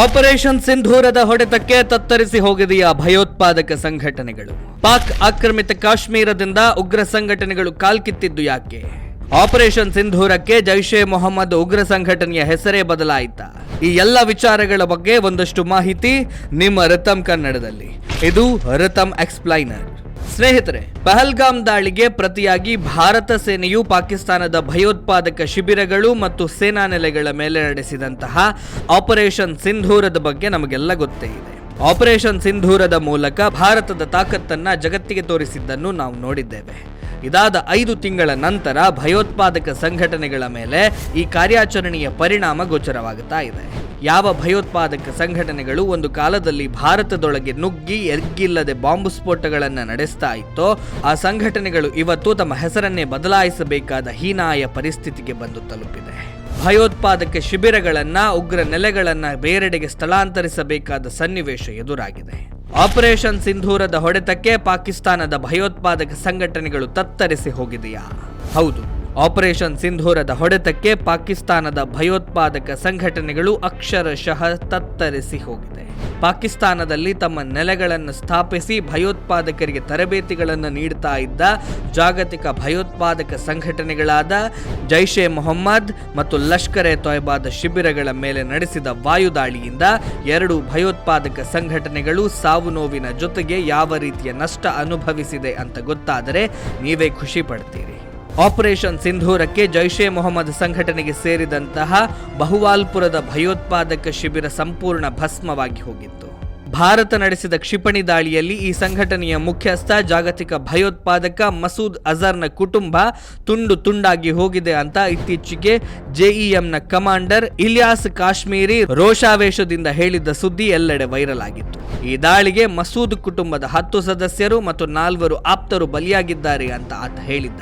Operation ಸಿಂಧೂರದ ಹೊಡೆತಕ್ಕೆ ತತ್ತರಿಸಿ ಹೋಗಿದೆಯಾ ಭಯೋತ್ಪಾದಕ ಸಂಘಟನೆಗಳು? ಪಾಕ್ ಆಕ್ರಮಿತ ಕಾಶ್ಮೀರದಿಂದ ಉಗ್ರ ಸಂಘಟನೆಗಳು ಕಾಲ್ಕಿತ್ತಿದ್ದು ಯಾಕೆ? ಆಪರೇಷನ್ ಸಿಂಧೂರಕ್ಕೆ ಜೈಷೆ ಮೊಹಮ್ಮದ್ ಉಗ್ರ ಸಂಘಟನೆಯ ಹೆಸರೇ ಬದಲಾಯಿತ. ಈ ಎಲ್ಲ ವಿಚಾರಗಳ ಬಗ್ಗೆ ಒಂದಷ್ಟು ಮಾಹಿತಿ ನಿಮ್ಮ ರತಂ ಕನ್ನಡದಲ್ಲಿ. ಇದು ರತಂ ಎಕ್ಸ್ಪ್ಲೈನರ್. ಸ್ನೇಹಿತರೆ, ಪಹಲ್ಗಾಮ್ ದಾಳಿಗೆ ಪ್ರತಿಯಾಗಿ ಭಾರತ ಸೇನೆಯು ಪಾಕಿಸ್ತಾನದ ಭಯೋತ್ಪಾದಕ ಶಿಬಿರಗಳು ಮತ್ತು ಸೇನಾ ನೆಲೆಗಳ ಮೇಲೆ ನಡೆಸಿದಂತಹ ಆಪರೇಷನ್ ಸಿಂಧೂರದ ಬಗ್ಗೆ ನಮಗೆಲ್ಲ ಗೊತ್ತೇ ಇದೆ. ಆಪರೇಷನ್ ಸಿಂಧೂರದ ಮೂಲಕ ಭಾರತದ ತಾಕತ್ತನ್ನ ಜಗತ್ತಿಗೆ ತೋರಿಸಿದ್ದನ್ನು ನಾವು ನೋಡಿದ್ದೇವೆ. ಇದಾದ ಐದು ತಿಂಗಳ ನಂತರ ಭಯೋತ್ಪಾದಕ ಸಂಘಟನೆಗಳ ಮೇಲೆ ಈ ಕಾರ್ಯಾಚರಣೆಯ ಪರಿಣಾಮ ಗೋಚರವಾಗುತ್ತಾ ಇದೆ. ಯಾವ ಭಯೋತ್ಪಾದಕ ಸಂಘಟನೆಗಳು ಒಂದು ಕಾಲದಲ್ಲಿ ಭಾರತದೊಳಗೆ ನುಗ್ಗಿ ಎಗ್ಗಿಲ್ಲದೆ ಬಾಂಬ್ ಸ್ಫೋಟಗಳನ್ನು ನಡೆಸ್ತಾ ಇತ್ತೋ, ಆ ಸಂಘಟನೆಗಳು ಇವತ್ತು ತಮ್ಮ ಹೆಸರನ್ನೇ ಬದಲಾಯಿಸಬೇಕಾದ ಹೀನಾಯ ಪರಿಸ್ಥಿತಿಗೆ ಬಂದು ತಲುಪಿದೆ. ಭಯೋತ್ಪಾದಕ ಶಿಬಿರಗಳನ್ನು, ಉಗ್ರ ನೆಲೆಗಳನ್ನು ಬೇರೆಡೆಗೆ ಸ್ಥಳಾಂತರಿಸಬೇಕಾದ ಸನ್ನಿವೇಶ ಎದುರಾಗಿದೆ. ಆಪರೇಷನ್ ಸಿಂಧೂರದ ಹೊಡೆತಕ್ಕೆ ಪಾಕಿಸ್ತಾನದ ಭಯೋತ್ಪಾದಕ ಸಂಘಟನೆಗಳು ತತ್ತರಿಸಿ ಹೋಗಿದೆಯಾ? ಹೌದು, ಆಪರೇಷನ್ ಸಿಂಧೂರದ ಹೊಡೆತಕ್ಕೆ ಪಾಕಿಸ್ತಾನದ ಭಯೋತ್ಪಾದಕ ಸಂಘಟನೆಗಳು ಅಕ್ಷರಶಃ ತತ್ತರಿಸಿ ಹೋಗಿದೆ. ಪಾಕಿಸ್ತಾನದಲ್ಲಿ ತಮ್ಮ ನೆಲೆಗಳನ್ನು ಸ್ಥಾಪಿಸಿ ಭಯೋತ್ಪಾದಕರಿಗೆ ತರಬೇತಿಗಳನ್ನು ನೀಡ್ತಾ ಇದ್ದ ಜಾಗತಿಕ ಭಯೋತ್ಪಾದಕ ಸಂಘಟನೆಗಳಾದ ಜೈಷೆ ಮೊಹಮ್ಮದ್ ಮತ್ತು ಲಷ್ಕರ್ ಎ ತೊಯ್ಬಾದ ಶಿಬಿರಗಳ ಮೇಲೆ ನಡೆಸಿದ ವಾಯುದಾಳಿಯಿಂದ ಎರಡು ಭಯೋತ್ಪಾದಕ ಸಂಘಟನೆಗಳು ಸಾವು ನೋವಿನ ಜೊತೆಗೆ ಯಾವ ರೀತಿಯ ನಷ್ಟ ಅನುಭವಿಸಿದೆ ಅಂತ ಗೊತ್ತಾದರೆ ನೀವೇ ಖುಷಿ ಪಡ್ತೀರಿ. ಆಪರೇಷನ್ ಸಿಂಧೂರಕ್ಕೆ ಜೈಷೆ ಮೊಹಮ್ಮದ್ ಸಂಘಟನೆಗೆ ಸೇರಿದಂತಹ ಬಹುವಾಲ್ಪುರದ ಭಯೋತ್ಪಾದಕ ಶಿಬಿರ ಸಂಪೂರ್ಣ ಭಸ್ಮವಾಗಿ ಹೋಗಿತ್ತು. ಭಾರತ ನಡೆಸಿದ ಕ್ಷಿಪಣಿ ದಾಳಿಯಲ್ಲಿ ಈ ಸಂಘಟನೆಯ ಮುಖ್ಯಸ್ಥ, ಜಾಗತಿಕ ಭಯೋತ್ಪಾದಕ ಮಸೂದ್ ಅಜರ್ನ ಕುಟುಂಬ ತುಂಡು ತುಂಡಾಗಿ ಹೋಗಿದೆ ಅಂತ ಇತ್ತೀಚೆಗೆ ಜೆಇಎಂನ ಕಮಾಂಡರ್ ಇಲಿಯಾಸ್ ಕಾಶ್ಮೀರಿ ರೋಷಾವೇಶದಿಂದ ಹೇಳಿದ್ದ ಸುದ್ದಿ ಎಲ್ಲೆಡೆ ವೈರಲ್ ಆಗಿತ್ತು. ಈ ದಾಳಿಗೆ ಮಸೂದ್ ಕುಟುಂಬದ ಹತ್ತು ಸದಸ್ಯರು ಮತ್ತು ನಾಲ್ವರು ಆಪ್ತರು ಬಲಿಯಾಗಿದ್ದಾರೆ ಅಂತ ಆತ ಹೇಳಿದ್ದ.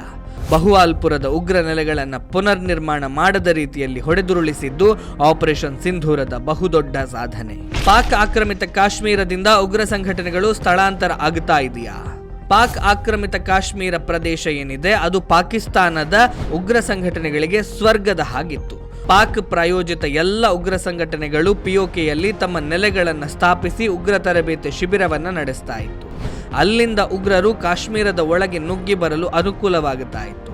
ಬಹುವಾಲ್ಪುರದ ಉಗ್ರ ನೆಲೆಗಳನ್ನು ಪುನರ್ ನಿರ್ಮಾಣ ಮಾಡದ ರೀತಿಯಲ್ಲಿ ಹೊಡೆದುರುಳಿಸಿದ್ದು ಆಪರೇಷನ್ ಸಿಂಧೂರದ ಬಹುದೊಡ್ಡ ಸಾಧನೆ. ಪಾಕ್ ಆಕ್ರಮಿತ ಕಾಶ್ಮೀರದಿಂದ ಉಗ್ರ ಸಂಘಟನೆಗಳು ಸ್ಥಳಾಂತರ ಆಗ್ತಾ ಇದೆಯಾ? ಪಾಕ್ ಆಕ್ರಮಿತ ಕಾಶ್ಮೀರ ಪ್ರದೇಶ ಏನಿದೆ? ಅದು ಪಾಕಿಸ್ತಾನದ ಉಗ್ರ ಸಂಘಟನೆಗಳಿಗೆ ಸ್ವರ್ಗದ ಹಾಗಿತ್ತು. ಪಾಕ್ ಪ್ರಾಯೋಜಿತ ಎಲ್ಲ ಉಗ್ರ ಸಂಘಟನೆಗಳು ಪಿಒಕೆಯಲ್ಲಿ ತಮ್ಮ ನೆಲೆಗಳನ್ನು ಸ್ಥಾಪಿಸಿ ಉಗ್ರ ತರಬೇತಿ ಶಿಬಿರವನ್ನು ನಡೆಸ್ತಾ ಇತ್ತು. ಅಲ್ಲಿಂದ ಉಗ್ರರು ಕಾಶ್ಮೀರದ ಒಳಗೆ ನುಗ್ಗಿ ಬರಲು ಅನುಕೂಲವಾಗುತ್ತಾ ಇತ್ತು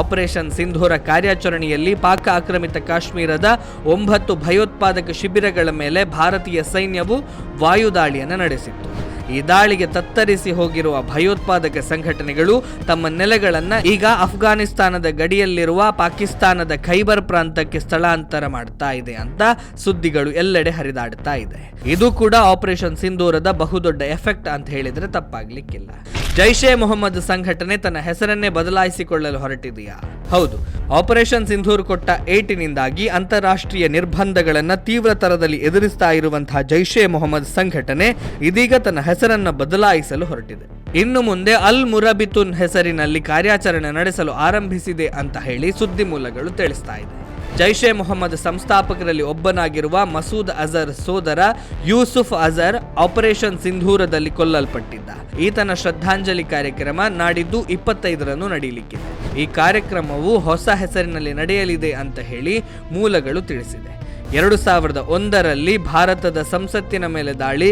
ಆಪರೇಷನ್ ಸಿಂಧೂರ ಕಾರ್ಯಾಚರಣೆಯಲ್ಲಿ ಪಾಕ್ ಆಕ್ರಮಿತ ಕಾಶ್ಮೀರದ ಒಂಬತ್ತು ಭಯೋತ್ಪಾದಕ ಶಿಬಿರಗಳ ಮೇಲೆ ಭಾರತೀಯ ಸೈನ್ಯವು ವಾಯುದಾಳಿಯನ್ನು ನಡೆಸಿತ್ತು. ಈ ದಾಳಿಗೆ ತತ್ತರಿಸಿ ಹೋಗಿರುವ ಭಯೋತ್ಪಾದಕ ಸಂಘಟನೆಗಳು ತಮ್ಮ ನೆಲೆಗಳನ್ನ ಈಗ ಅಫ್ಘಾನಿಸ್ತಾನದ ಗಡಿಯಲ್ಲಿರುವ ಪಾಕಿಸ್ತಾನದ ಖೈಬರ್ ಪ್ರಾಂತಕ್ಕೆ ಸ್ಥಳಾಂತರ ಮಾಡ್ತಾ ಇದೆ ಅಂತ ಸುದ್ದಿಗಳು ಎಲ್ಲೆಡೆ ಹರಿದಾಡ್ತಾ ಇದೆ. ಇದು ಕೂಡ ಆಪರೇಷನ್ ಸಿಂಧೂರದ ಬಹುದೊಡ್ಡ ಎಫೆಕ್ಟ್ ಅಂತ ಹೇಳಿದ್ರೆ ತಪ್ಪಾಗ್ಲಿಕ್ಕಿಲ್ಲ. ಜೈಷೆ ಮೊಹಮ್ಮದ್ ಸಂಘಟನೆ ತನ್ನ ಹೆಸರನ್ನೇ ಬದಲಾಯಿಸಿಕೊಳ್ಳಲು ಹೊರಟಿದೆಯಾ? ಹೌದು, ಆಪರೇಷನ್ ಸಿಂಧೂರ್ ಕೊಟ್ಟ ಏಟಿನಿಂದಾಗಿ ಅಂತಾರಾಷ್ಟ್ರೀಯ ನಿರ್ಬಂಧಗಳನ್ನು ತೀವ್ರ ತರದಲ್ಲಿ ಎದುರಿಸ್ತಾ ಇರುವಂತಹ ಜೈಷೆ ಮೊಹಮ್ಮದ್ ಸಂಘಟನೆ ಇದೀಗ ತನ್ನ ಹೆಸರನ್ನು ಬದಲಾಯಿಸಲು ಹೊರಟಿದೆ. ಇನ್ನು ಮುಂದೆ ಅಲ್ ಮುರಬಿತುನ್ ಹೆಸರಿನಲ್ಲಿ ಕಾರ್ಯಾಚರಣೆ ನಡೆಸಲು ಆರಂಭಿಸಿದೆ ಅಂತ ಹೇಳಿ ಸುದ್ದಿ ಮೂಲಗಳು ತಿಳಿಸ್ತಾ ಇದೆ. ಜೈಷೆ ಮೊಹಮ್ಮದ್ ಸಂಸ್ಥಾಪಕರಲ್ಲಿ ಒಬ್ಬನಾಗಿರುವ ಮಸೂದ್ ಅಜರ್ ಸೋದರ ಯೂಸುಫ್ ಅಜರ್ ಆಪರೇಷನ್ ಸಿಂಧೂರದಲ್ಲಿ ಕೊಲ್ಲಲ್ಪಟ್ಟಿದ್ದ. ಈತನ ಶ್ರದ್ಧಾಂಜಲಿ ಕಾರ್ಯಕ್ರಮ ನಾಡಿದ್ದು ಇಪ್ಪತ್ತೈದರಂದು ನಡೆಯಲಿಕ್ಕಿದೆ ಈ ಕಾರ್ಯಕ್ರಮವು ಹೊಸ ಹೆಸರಿನಲ್ಲಿ ನಡೆಯಲಿದೆ ಅಂತ ಹೇಳಿ ಮೂಲಗಳು ತಿಳಿಸಿದೆ. ಎರಡು ಸಾವಿರದ ಒಂದರಲ್ಲಿ ಭಾರತದ ಸಂಸತ್ತಿನ ಮೇಲೆ ದಾಳಿ,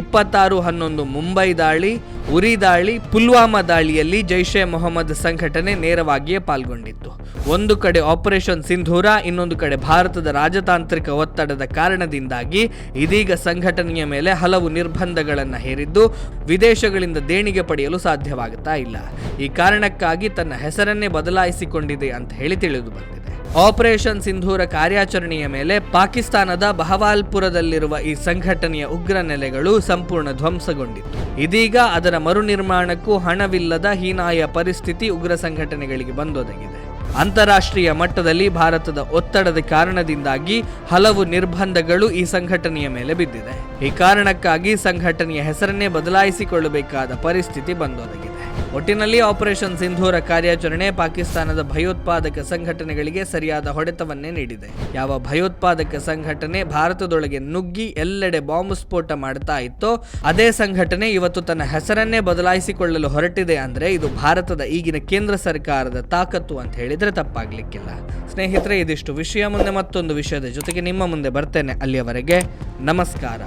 ಇಪ್ಪತ್ತಾರು ಹನ್ನೊಂದು ಮುಂಬೈ ದಾಳಿ, ಉರಿ ದಾಳಿ, ಪುಲ್ವಾಮಾ ದಾಳಿಯಲ್ಲಿ ಜೈಷೆ ಮೊಹಮ್ಮದ್ ಸಂಘಟನೆ ನೇರವಾಗಿಯೇ ಪಾಲ್ಗೊಂಡಿತ್ತು. ಒಂದು ಕಡೆ ಆಪರೇಷನ್ ಸಿಂಧೂರ, ಇನ್ನೊಂದು ಕಡೆ ಭಾರತದ ರಾಜತಾಂತ್ರಿಕ ಒತ್ತಡದ ಕಾರಣದಿಂದಾಗಿ ಇದೀಗ ಸಂಘಟನೆಯ ಮೇಲೆ ಹಲವು ನಿರ್ಬಂಧಗಳನ್ನು ಹೇರಿದ್ದು, ವಿದೇಶಗಳಿಂದ ದೇಣಿಗೆ ಪಡೆಯಲು ಸಾಧ್ಯವಾಗುತ್ತಾ ಇಲ್ಲ. ಈ ಕಾರಣಕ್ಕಾಗಿ ತನ್ನ ಹೆಸರನ್ನೇ ಬದಲಾಯಿಸಿಕೊಂಡಿದೆ ಅಂತ ಹೇಳಿ ತಿಳಿದು ಬಂದಿದೆ ಆಪರೇಷನ್ ಸಿಂಧೂರ ಕಾರ್ಯಾಚರಣೆಯ ಮೇಲೆ ಪಾಕಿಸ್ತಾನದ ಬಹವಾಲ್ಪುರದಲ್ಲಿರುವ ಈ ಸಂಘಟನೆಯ ಉಗ್ರ ನೆಲೆಗಳು ಸಂಪೂರ್ಣ ಧ್ವಂಸಗೊಂಡಿತ್ತು. ಇದೀಗ ಅದರ ಮರುನಿರ್ಮಾಣಕ್ಕೂ ಹಣವಿಲ್ಲದ ಹೀನಾಯ ಪರಿಸ್ಥಿತಿ ಉಗ್ರ ಸಂಘಟನೆಗಳಿಗೆ ಬಂದೊದಗಿದೆ. ಅಂತಾರಾಷ್ಟ್ರೀಯ ಮಟ್ಟದಲ್ಲಿ ಭಾರತದ ಒತ್ತಡದ ಕಾರಣದಿಂದಾಗಿ ಹಲವು ನಿರ್ಬಂಧಗಳು ಈ ಸಂಘಟನೆಯ ಮೇಲೆ ಬಿದ್ದಿದೆ. ಈ ಕಾರಣಕ್ಕಾಗಿ ಸಂಘಟನೆಯ ಹೆಸರನ್ನೇ ಬದಲಾಯಿಸಿಕೊಳ್ಳಬೇಕಾದ ಪರಿಸ್ಥಿತಿ ಬಂದೊದಗಿದೆ. ಒಟ್ಟಿನಲ್ಲಿ ಆಪರೇಷನ್ ಸಿಂಧೂರ ಕಾರ್ಯಾಚರಣೆ ಪಾಕಿಸ್ತಾನದ ಭಯೋತ್ಪಾದಕ ಸಂಘಟನೆಗಳಿಗೆ ಸರಿಯಾದ ಹೊಡೆತವನ್ನೇ ನೀಡಿದೆ. ಯಾವ ಭಯೋತ್ಪಾದಕ ಸಂಘಟನೆ ಭಾರತದೊಳಗೆ ನುಗ್ಗಿ ಎಲ್ಲೆಡೆ ಬಾಂಬ್ ಸ್ಫೋಟ ಮಾಡ್ತಾ ಇತ್ತೋ, ಅದೇ ಸಂಘಟನೆ ಇವತ್ತು ತನ್ನ ಹೆಸರನ್ನೇ ಬದಲಾಯಿಸಿಕೊಳ್ಳಲು ಹೊರಟಿದೆ ಅಂದ್ರೆ ಇದು ಭಾರತದ ಈಗಿನ ಕೇಂದ್ರ ಸರ್ಕಾರದ ತಾಕತ್ತು ಅಂತ ಹೇಳಿದ್ರೆ ತಪ್ಪಾಗ್ಲಿಕ್ಕಿಲ್ಲ. ಸ್ನೇಹಿತರೆ, ಇದಿಷ್ಟು ವಿಷಯ. ಮುಂದೆ ಮತ್ತೊಂದು ವಿಷಯದ ಜೊತೆಗೆ ನಿಮ್ಮ ಮುಂದೆ ಬರ್ತೇನೆ. ಅಲ್ಲಿಯವರೆಗೆ ನಮಸ್ಕಾರ.